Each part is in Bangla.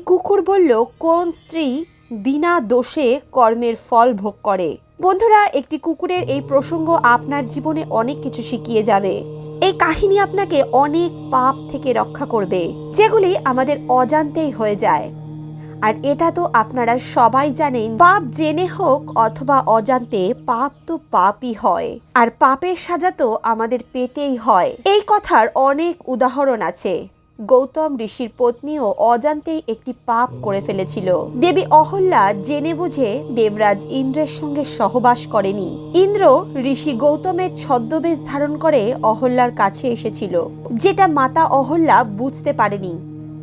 কুকুর বলল, কোন স্ত্রী বিনা দোষে কর্মের ফল ভোগ করে? বন্ধুরা, একটি কুকুরের এই প্রসঙ্গ আপনার জীবনে অনেক কিছু শিখিয়ে যাবে। এই কাহিনী আপনাকে অনেক পাপ থেকে রক্ষা করবে, যেগুলি আমাদের অজান্তেই হয়ে যায়। আর এটা তো আপনারা সবাই জানেন, পাপ জেনে হোক অথবা অজান্তে পাপ তো পাপই হয়। আর পাপের সাজা তো আমাদের পেতেই হয়। এই কথার অনেক উদাহরণ আছে। গৌতম ঋষির পত্নীও অজান্তেই একটি পাপ করে ফেলেছিল। দেবী অহল্যা জেনে বুঝে দেবরাজ ইন্দ্রের সঙ্গে সহবাস করেনি। ইন্দ্র ঋষি গৌতমের ছদ্মবেশ ধারণ করে অহল্যার কাছে এসেছিল, যেটা মাতা অহল্যা বুঝতে পারেনি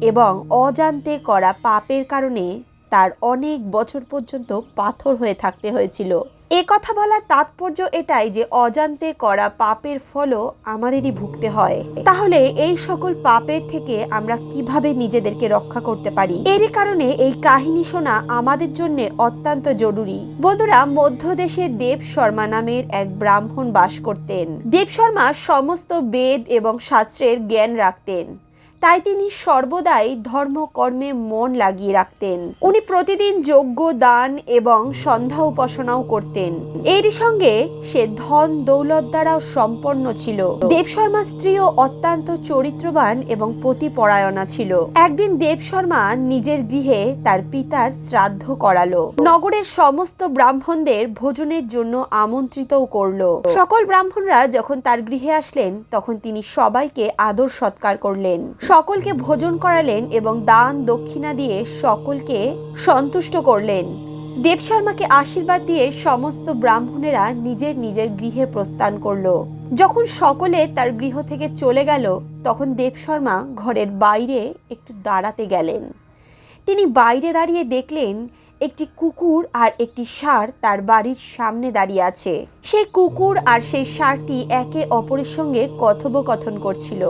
এবং অজান্তে করা পাপের কারণে তার অনেক বছর পর্যন্ত পাথর হয়ে থাকতে হয়েছিল। এ কথা বলার তাৎপর্য এটাই যে অজান্তে করা পাপের ফলও আমাদেরই ভুগতে হয়। তাহলে এই সকল পাপের থেকে আমরা কীভাবে নিজেদেরকে রক্ষা করতে পারি? এরই কারণে এই কাহিনী শোনা আমাদের জন্য অত্যন্ত জরুরি। বন্ধুরা মধ্যদেশে দেব শর্মা নামের এক ব্রাহ্মণ বাস করতেন। দেব শর্মা সমস্ত বেদ এবং শাস্ত্রের জ্ঞান রাখতেন। তাই তিনি সর্বদাই ধর্মকর্মে মন লাগিয়ে রাখতেন। উনি প্রতিদিন যজ্ঞ, দান এবং সন্ধ্যা উপাসনাও করতেন। এরই সঙ্গে সে ধন দৌলত দ্বারাও সম্পন্ন ছিল। দেব শর্মা স্ত্রীও অত্যন্ত চরিত্রবান এবং পতিপরায়ণা ছিল। একদিন দেব শর্মা নিজের গৃহে তার পিতার শ্রাদ্ধ করালো। নগরের সমস্ত ব্রাহ্মণদের ভোজনের জন্য আমন্ত্রিতও করল। সকল ব্রাহ্মণরা যখন তার গৃহে আসলেন, তখন তিনি সবাইকে আদর সৎকার করলেন। সকলকে ভোজন করালেন এবং দান দক্ষিণা দিয়ে সকলকে সন্তুষ্ট করলেন। দেব শর্মাকে আশীর্বাদ দিয়ে সমস্ত ব্রাহ্মণেরা নিজের নিজের গৃহে প্রস্থান করল। যখন সকলে তার গৃহ থেকে চলে গেল, তখন দেব শর্মা ঘরের বাইরে একটু দাঁড়াতে গেলেন। তিনি বাইরে দাঁড়িয়ে দেখলেন, একটি কুকুর আর একটি ষাঁড় তার বাড়ির সামনে দাঁড়িয়ে আছে। সেই কুকুর আর সেই ষাঁড়টি একে অপরের সঙ্গে কথোপকথন করছিল।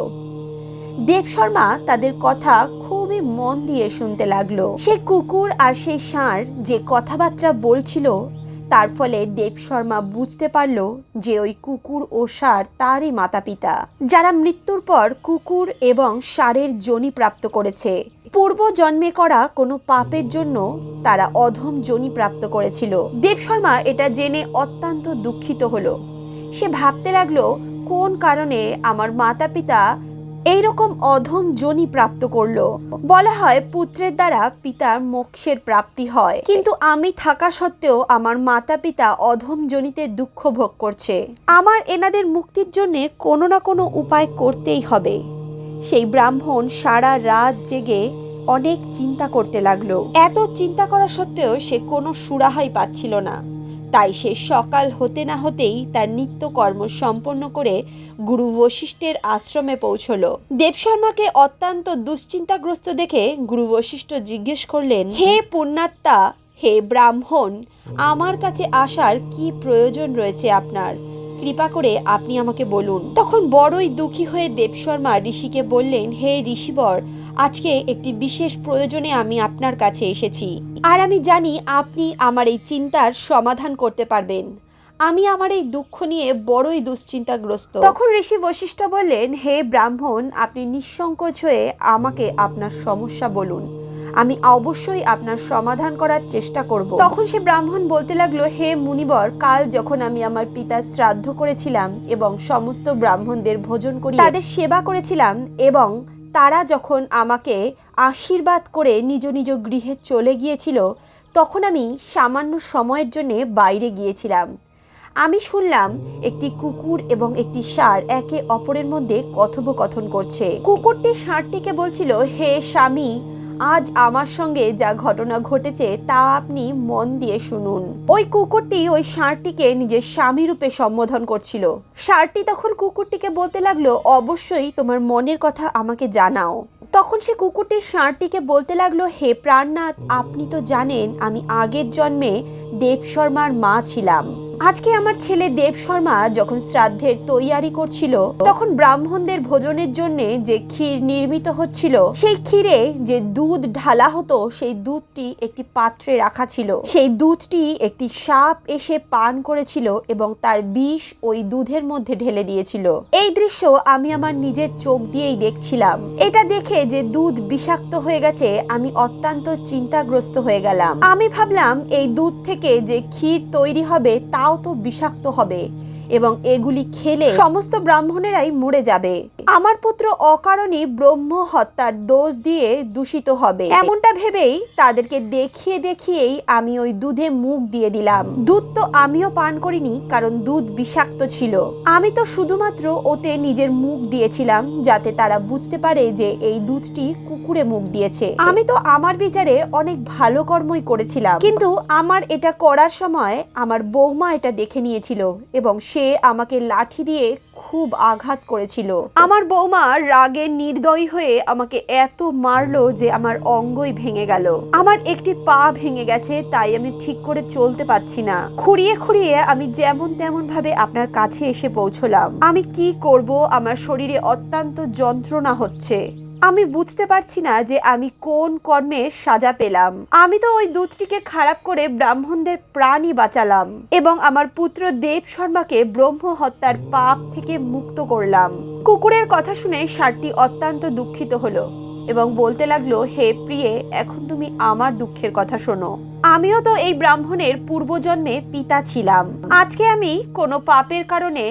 দেব শর্মা তাদের কথা খুবই মন দিয়ে শুনতে লাগল। সে কুকুর আর সেই ষাঁড় যে কথাবার্তা বলছিল, তার ফলে দেব শর্মা বুঝতে পারল যে ওই কুকুর ও ষাঁড় তারই মাতা পিতা যারা মৃত্যুর পর কুকুর এবং ষাঁড়ের জনি প্রাপ্ত করেছে, পূর্ব জন্মে করা কোনো পাপের জন্য তারা অধম জনি প্রাপ্ত করেছিল। দেব শর্মা এটা জেনে অত্যন্ত দুঃখিত হলো। সে ভাবতে লাগল, কোন কারণে আমার মাতা পিতা এইরকম অধম জনি প্রাপ্ত করল। বলা হয় পুত্রের দ্বারা পিতার মোক্ষের প্রাপ্তি হয়। কিন্তু আমি থাকা সত্ত্বেও আমার মাতা পিতা অধম জনিতে দুঃখ ভোগ করছে। আমার এনাদের মুক্তির জন্যে কোনো না কোনো উপায় করতেই হবে। সেই ব্রাহ্মণ সারা রাত জেগে অনেক চিন্তা করতে লাগল। এত চিন্তা করা সত্ত্বেও সে কোনো সুরাহাই পাচ্ছিল না। তাই সে সকাল হতে না হতেই তার নিত্যকর্ম সম্পন্ন করে গুরু বশিষ্ঠের আশ্রমে পৌঁছল। দেবশর্মাকে অত্যন্ত দুশ্চিন্তাগ্রস্ত দেখে গুরু বশিষ্ঠ জিজ্ঞেস করলেন, হে পুণ্যাত্মা, হে ব্রাহ্মণ, আমার কাছে আসার কি প্রয়োজন রয়েছে আপনার? কৃপা করে আপনি আমাকে বলুন। তখন বড়ই দুঃখী হয়ে দেব শর্মা ঋষিকে বললেন, হে ঋষিবর, আজকে একটি বিশেষ প্রয়োজনে আমি আপনার কাছে এসেছি। আর আমি জানি আপনি আমার এই চিন্তার সমাধান করতে পারবেন। আমি আমার এই দুঃখ নিয়ে বড়ই দুশ্চিন্তাগ্রস্ত। তখন ঋষি বশিষ্ঠ বললেন, হে ব্রাহ্মণ, আপনি নিঃসংকোচ হয়ে আমাকে আপনার সমস্যা বলুন। আমি অবশ্যই আপনার সমাধান করার চেষ্টা করব। তখন সে ব্রাহ্মণ বলতে লাগল, হে মুনিবর, কাল যখন আমি আমার পিতার শ্রাদ্ধ করেছিলাম এবং সমস্ত ব্রাহ্মণদের ভোজন করি তাদের সেবা করেছিলাম এবং তারা যখন আমাকে আশীর্বাদ করে নিজ নিজ গৃহে চলে গিয়েছিল, তখন আমি সামান্য সময়ের জন্য বাইরে গিয়েছিলাম। আমি শুনলাম একটি কুকুর এবং একটি ষাঁড় একে অপরের মধ্যে কথোপকথন করছে। কুকুরটি ষাঁড়টিকে বলছিল, হে স্বামী আজ আমার সঙ্গে যা ঘটনা ঘটেছে তা আপনি মন দিয়ে শুনুন। ওই কুকুরটি ওই ষাঁড়টিকে নিজের স্বামী রূপে সম্বোধন করছিল। ষাঁড়টি তখন কুকুরটিকে বলতে লাগল, অবশ্যই তোমার মনের কথা আমাকে জানাও। তখন সে কুকুরটি ষাঁড়টিকে বলতে লাগল, হে প্রাণনাথ, আপনি তো জানেন আমি আগের জন্মে দেব শর্মার মা ছিলাম। আজকে আমার ছেলে দেব শর্মা যখন শ্রাদ্ধের তৈয়ারি করছিল, তখন ব্রাহ্মণদের ভোজনের জন্য যে ক্ষীর নির্মিত হচ্ছিল, সেই ক্ষীরে যে দুধ ঢালা হতো, সেই দুধটি একটি পাত্রে রাখা ছিল। সেই দুধটি একটি সাপ এসে পান করেছিল এবং তার বিষ ওই দুধের মধ্যে ঢেলে দিয়েছিল। এই দৃশ্য আমি আমার নিজের চোখ দিয়েই দেখছিলাম। এটা দেখে যে দুধ বিষাক্ত হয়ে গেছে, আমি অত্যন্ত চিন্তাগ্রস্ত হয়ে গেলাম। আমি ভাবলাম, এই দুধ থেকে যে ক্ষীর তৈরি হবে তাও তো বিষাক্ত হবে। এবং এগুলি খেলে সমস্ত ব্রাহ্মণেরাই মরে যাবে। আমার পুত্র অকারণে ব্রহ্ম হত্যার দোষ দিয়ে দূষিত হবে। এমনটা ভেবেই তাদেরকে দেখিয়ে দেখিয়েই আমি ওই দুধে মুখ দিয়ে দিলাম। দুধ তো আমিও পান করিনি, কারণ দুধ বিষাক্ত ছিল। আমি তো শুধুমাত্র ওতে নিজের মুখ দিয়েছিলাম, যাতে তারা বুঝতে পারে যে এই দুধটি কুকুরে মুখ দিয়েছে। আমি তো আমার বিচারে অনেক ভালো কর্মই করেছিলাম। কিন্তু আমার এটা করার সময় আমার বৌমা এটা দেখে নিয়েছিল এবং সে আমাকে লাঠি দিয়ে খুব আঘাত করেছিল। আমার বৌমা রাগে নির্দয়ী হয়ে আমাকে এত মারলো যে আমার অঙ্গই ভেঙে গেল। আমার একটি পা ভেঙে গেছে, তাই আমি ঠিক করে চলতে পারছি না। খুঁড়িয়ে খুঁড়িয়ে আমি যেমন তেমন ভাবে আপনার কাছে এসে পৌঁছলাম। আমি কি করব? আমার শরীরে অত্যন্ত যন্ত্রণা হচ্ছে। আমি বুঝতে পারছি না যে আমি কোন কর্মে সাজা পেলাম। আমি তো ওই দুধটিকে খারাপ করে ব্রাহ্মণদের প্রাণই বাঁচালাম এবং আমার পুত্র দেব শর্মাকে ব্রহ্ম হত্যার পাপ থেকে মুক্ত করলাম। কুকুরের কথা শুনে ষাটটি অত্যন্ত দুঃখিত হলো এবং বলতে লাগল, হে প্রিয়ে, এখন তুমি আমার দুঃখের কথা শোনো। আমিও তো এই ব্রাহ্মণের পূর্বজন্মে পিতা ছিলাম। আজকে আমি কোনো পাপের কারণে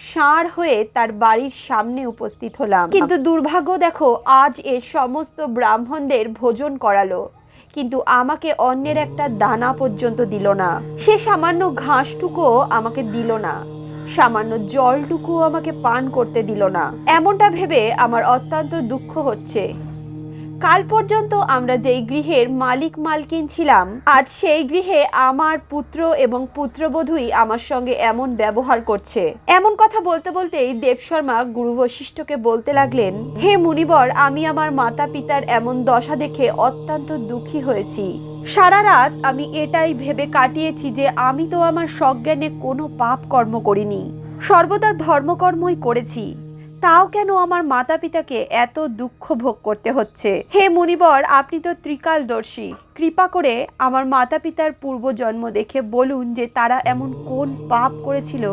ষাঁড় হয়ে তার বাড়ির সামনে উপস্থিত হলাম। কিন্তু দুর্ভাগ্য দেখো, আজ এ সমস্ত ব্রাহ্মণদের ভোজন করালো। কিন্তু আমাকে অন্যের একটা দানা পর্যন্ত দিল না। সে সামান্য ঘাসটুকুও আমাকে দিল না। সামান্য জলটুকুও আমাকে পান করতে দিল না। এমনটা ভেবে আমার অত্যন্ত দুঃখ হচ্ছে। কাল পর্যন্ত আমরা যেই গৃহের মালিক মালকিন ছিলাম, আজ সেই গৃহে আমার পুত্র এবং পুত্রবধূই আমার সঙ্গে এমন ব্যবহার করছে। এমন কথা বলতে বলতেই দেব শর্মা গুরু বশিষ্ঠকে বলতে লাগলেন, হে মুনিবর, আমি আমার মাতা পিতার এমন দশা দেখে অত্যন্ত দুঃখী হয়েছি। সারা রাত আমি এটাই ভেবে কাটিয়েছি যে আমি তো আমার সজ্ঞানে কোনো পাপ কর্ম করিনি। সর্বদা ধর্মকর্মই করেছি। তাও কেন আমার মাতা পিতাকে এত দুঃখ ভোগ করতে হচ্ছে? হে মুনিবর, আপনি তো ত্রিকালদর্শী। কৃপা করে আমার মাতা পিতার পূর্বজন্ম দেখে বলুন যে তারা এমন কোন পাপ করেছিল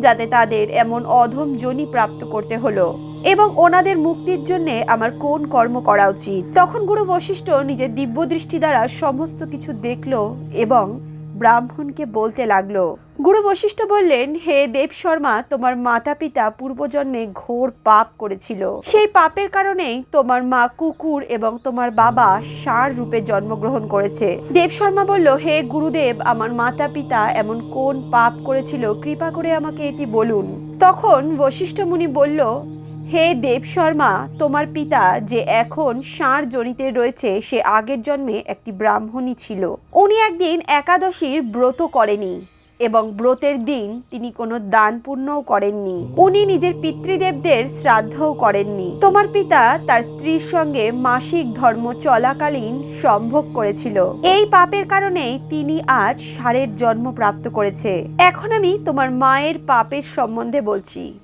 যাতে তাদের এমন অধম জনি প্রাপ্ত করতে হলো। এবং ওনাদের মুক্তির জন্য আমার কোন কর্ম করা উচিত? তখন গুরু বশিষ্ঠ নিজের দিব্য দৃষ্টি দ্বারা সমস্ত কিছু দেখল এবং ব্রাহ্মণকে বলতে লাগল গুরু বশিষ্ঠ বললেন, হে দেব শর্মা, তোমার মাতা পিতা পূর্বজন্মে ঘোর পাপ করেছিল। সেই পাপের কারণেই তোমার মা কুকুর এবং তোমার বাবা ষাঁড় রূপে জন্মগ্রহণ করেছে। দেব শর্মা বলল, হে গুরুদেব, আমার মাতা পিতা এমন কোন পাপ করেছিল? কৃপা করে আমাকে এটি বলুন। তখন বশিষ্ঠ মুনি বলল, হে দেব শর্মা, তোমার পিতা যে এখন ষাঁড় জনিতে রয়েছে, সে আগের জন্মে একটি ব্রাহ্মণী ছিল। উনি একদিন একাদশীর ব্রত করেনি। এবং ব্রতের দিন তিনি কোনো দান পুণ্যও করেননি। উনি নিজের পিতৃদেবদের শ্রাদ্ধও করেননি। তোমার পিতা তার স্ত্রীর সঙ্গে মাসিক ধর্ম চলাকালীন সম্ভোগ করেছিল। এই পাপের কারণে তিনি আজ ষাঁড়ের জন্ম প্রাপ্ত করেছে। এখন আমি তোমার মায়ের পাপের সম্বন্ধে বলছি।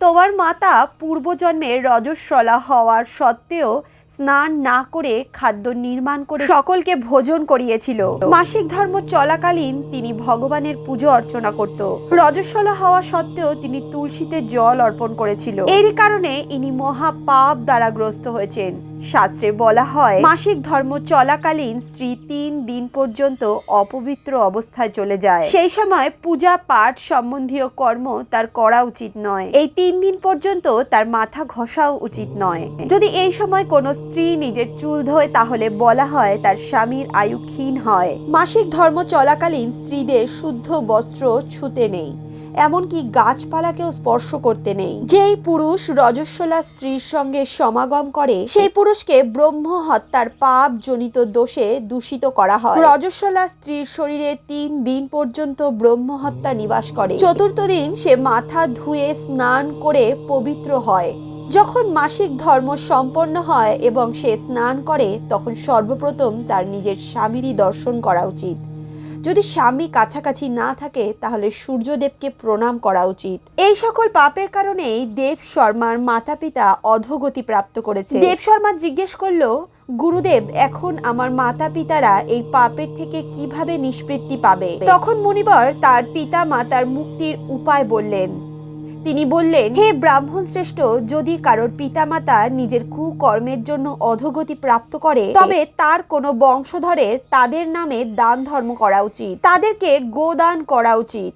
তোমার মাতা পূর্বজন্মে রজস্বলা হওয়ার সত্ত্বেও স্নান না করে খাদ্য নির্মাণ করে সকলকে ভোজন করিয়েছিল। মাসিক ধর্ম চলাকালীন তিনি ভগবানের পুজো অর্চনা করত। রজস্বলা হওয়া সত্ত্বেও তিনি তুলসীতে জল অর্পণ করেছিল। এরই কারণে ইনি মহাপাপ দ্বারা গ্রস্ত হয়েছেন। শাস্ত্রে বলা হয়, মাসিক ধর্ম চলাকালীন স্ত্রী তিন দিন পর্যন্ত অপবিত্র অবস্থায় চলে যায়। সেই সময় পূজা, পাঠ সম্বন্ধীয় কর্ম তার করা উচিত নয়। এই তিন দিন পর্যন্ত তার মাথা ঘষাও উচিত নয়। যদি এই সময় কোনো স্ত্রী নিজের চুল ধোয়, তাহলে বলা হয় তার স্বামীর আয়ু ক্ষীণ হয়। মাসিক ধর্ম চলাকালীন স্ত্রীদের শুদ্ধ বস্ত্র ছুতে নেই। এমনকি গাছপালাকেও স্পর্শ করতে নেই। যেই পুরুষ রজস্বলা স্ত্রীর সঙ্গে সমাগম করে, সেই পুরুষকে ব্রহ্ম হত্যার পাপ জনিত দোষে দূষিত করা হয়। রজস্বলা স্ত্রীর শরীরে তিন দিন পর্যন্ত ব্রহ্ম হত্যা নিবাস করে। চতুর্থ দিন সে মাথা ধুয়ে স্নান করে পবিত্র হয়। যখন মাসিক ধর্ম সম্পন্ন হয় এবং সে স্নান করে, তখন সর্বপ্রথম তার নিজের স্বামীরই দর্শন করা উচিত। যদি স্বামী কাছাকাছি না থাকে, তাহলে সূর্যদেবকে প্রণাম করা উচিত। এই সকল পাপের কারণেই দেব শর্মার মাতা পিতা অধোগতি প্রাপ্ত করেছে। দেব শর্মা জিজ্ঞেস করল, গুরুদেব, এখন আমার মাতা পিতারা এই পাপের থেকে কীভাবে নিষ্পৃত্তি পাবে? তখন মুনিবর তার পিতা মাতার মুক্তির উপায় বললেন তিনি বললেন, হে ব্রাহ্মণ শ্রেষ্ঠ, যদি কারোর পিতামাতা নিজের কুকর্মের জন্য অধোগতি প্রাপ্ত করে, তবে তার কোনো বংশধরের তাদের নামে দান ধর্ম করা উচিত। তাদেরকে গোদান করা উচিত।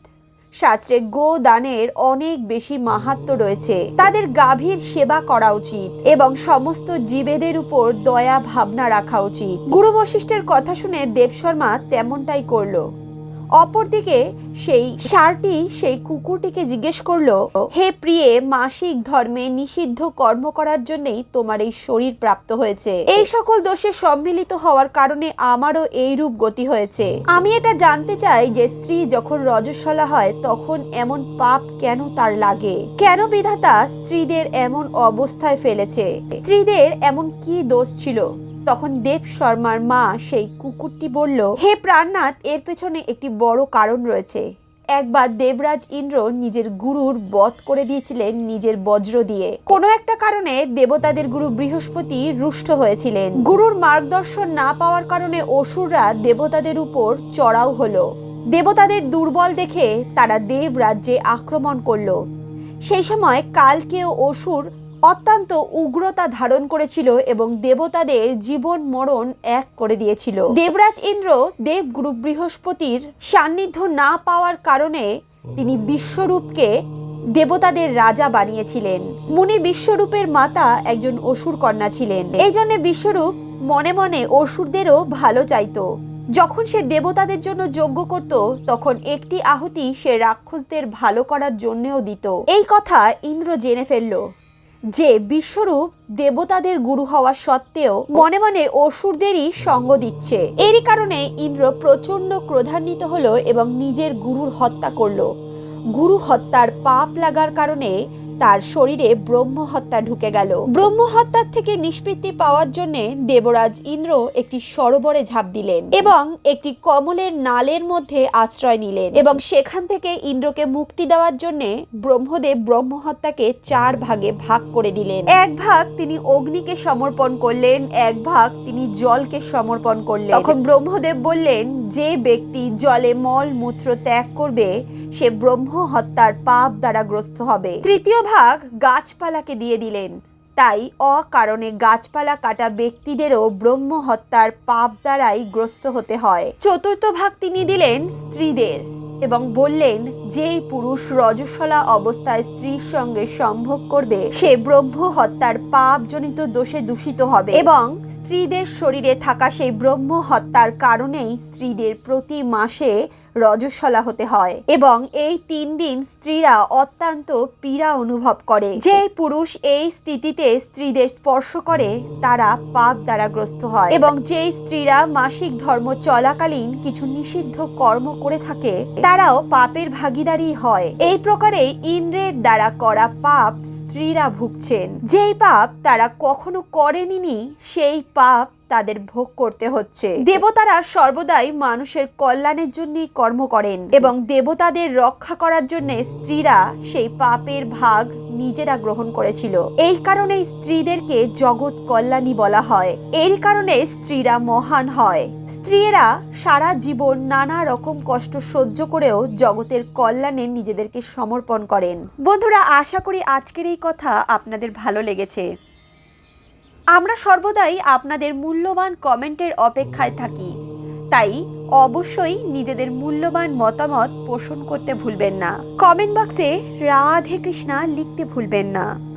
শাস্ত্রে গো দানের অনেক বেশি মাহাত্ম রয়েছে। তাদের গাভীর সেবা করা উচিত এবং সমস্ত জীবেদের উপর দয়া ভাবনা রাখা উচিত। গুরু বশিষ্ঠের কথা শুনে দেবশর্মা তেমনটাই করল। অপরদিকে সেই সারটি সেই কুকুরটিকে জিজ্ঞেস করল, হে প্রিয়ে, মাসিক ধর্মে নিষিদ্ধ কর্ম করার জন্যই তোমার এই শরীর প্রাপ্ত হয়েছে। এই সকল দোষে সম্মিলিত হওয়ার কারণে আমারও এই রূপ গতি হয়েছে। আমি এটা জানতে চাই যে স্ত্রী যখন রজস্বলা হয়, তখন এমন পাপ কেন তার লাগে? কেন বিধাতা স্ত্রীদের এমন অবস্থায় ফেলেছে? স্ত্রীদের এমন কি দোষ ছিল? তখন দেব শর্মার মা সেই কুকুরটি বলল, হে প্রাণনাথ, এর পেছনে একটি বড় কারণ রয়েছে। একবার দেবরাজ ইন্দ্র নিজের গুরুর বধ করে দিয়েছিলেন নিজের বজ্র দিয়ে। কোনো একটা কারণে দেবতাদের গুরু বৃহস্পতি রুষ্ট হয়েছিলেন। গুরুর মার্গদর্শন না পাওয়ার কারণে অসুররা দেবতাদের উপর চড়াও হলো। দেবতাদের দুর্বল দেখে তারা দেব রাজ্যে আক্রমণ করল। সেই সময় কালকেও অসুর অত্যন্ত উগ্রতা ধারণ করেছিল এবং দেবতাদের জীবন মরণ এক করে দিয়েছিল। দেবরাজ ইন্দ্র দেবগুরু বৃহস্পতির সান্নিধ্য না পাওয়ার কারণে তিনি বিশ্বরূপকে দেবতাদের রাজা বানিয়েছিলেন। মুনি বিশ্বরূপের মাতা একজন অসুর কন্যা ছিলেন। এই জন্য বিশ্বরূপ মনে মনে অসুরদেরও ভালো চাইতো। যখন সে দেবতাদের জন্য যজ্ঞ করত, তখন একটি আহুতি সে রাক্ষসদের ভালো করার জন্যও দিত। এই কথা ইন্দ্র জেনে ফেলল। যে বিশ্বরূপ দেবতাদের গুরু হওয়া সত্ত্বেও মনে মনে অসুরদেরই সঙ্গ দিচ্ছে। এরই কারণে ইন্দ্র প্রচণ্ড ক্রোধান্বিত হলো এবং নিজের গুরুর হত্যা করল। গুরু হত্যার পাপ লাগার কারণে তার শরীরে ব্রহ্ম হত্যা ঢুকে গেল। ব্রহ্ম হত্যার থেকে নিষ্পৃত্তি পাওয়ার জন্য দেবরাজ ইন্দ্র একটি সরোবরে ঝাঁপ দিলেন এবং একটি কমলের নালের মধ্যে আশ্রয় নিলেন এবং সেখান থেকে ইন্দ্রকে মুক্তি দেওয়ার জন্য ব্রহ্মদেব ব্রহ্ম হত্যাকে চার ভাগে ভাগ করে দিলেন। এক ভাগ তিনি অগ্নিকে সমর্পণ করলেন, এক ভাগ তিনি জলকে সমর্পণ করলেন। তখন ব্রহ্মদেব বললেন, যে ব্যক্তি জলে মল মূত্র ত্যাগ করবে, সে ব্রহ্ম হত্যার পাপ দ্বারা গ্রস্ত হবে। তৃতীয় ভাগ গাছপালাকে দিয়ে দিলেন। তাই অকারণে গাছপালা কাটা ব্যক্তিদেরও ব্রহ্ম হত্যার পাপ দ্বারাই গ্রস্ত হতে হয়। চতুর্থ ভাগ তিনি দিলেন স্ত্রীদের এবং বললেন, যেই পুরুষ রজস্বলা অবস্থায় স্ত্রীর সঙ্গে সম্ভোগ করবে, সে ব্রহ্ম হত্যার পাপজনিত দোষে দূষিত হবে এবং স্ত্রীদের শরীরে থাকা সেই ব্রহ্ম হত্যার কারণেই স্ত্রীদের প্রতি মাসে রজস্বলা হতে হয়। এবং এই তিন দিন স্ত্রীরা অত্যন্ত পীড়া অনুভব করে। যে পুরুষ এই স্থিতিতে স্ত্রীদের স্পর্শ করে, তারা পাপ দ্বারা গ্রস্ত হয়। এবং যে স্ত্রীরা মাসিক ধর্ম চলাকালীন কিছু নিষিদ্ধ কর্ম করে থাকে, তারাও পাপের ভাগিদারি হয়। এই প্রকারে ইন্দ্রের দ্বারা করা পাপ স্ত্রীরা ভুগছেন। যেই পাপ তারা কখনো করেনি সেই পাপ তাদের ভোগ করতে হচ্ছে। দেবতারা সর্বদাই মানুষের কল্যাণের জন্য কর্ম করেন এবং দেবতাদের রক্ষা করার জন্য স্ত্রীরা সেই পাপের ভাগ নিজেরা গ্রহণ করেছিল। এই কারণে স্ত্রীদেরকে জগৎ কল্যাণী বলা হয়। এর কারণে স্ত্রীরা মহান হয়। স্ত্রীরা সারা জীবন নানা রকম কষ্ট সহ্য করেও জগতের কল্যাণে নিজেদেরকে সমর্পণ করেন। বন্ধুরা, আশা করি আজকের এই কথা আপনাদের ভালো লেগেছে। আমরা সর্বদাই আপনাদের মূল্যবান কমেন্টের অপেক্ষায় থাকি। তাই অবশ্যই নিজেদের মূল্যবান মতামত পোষণ করতে ভুলবেন না। কমেন্ট বক্সে রাধে কৃষ্ণা লিখতে ভুলবেন না।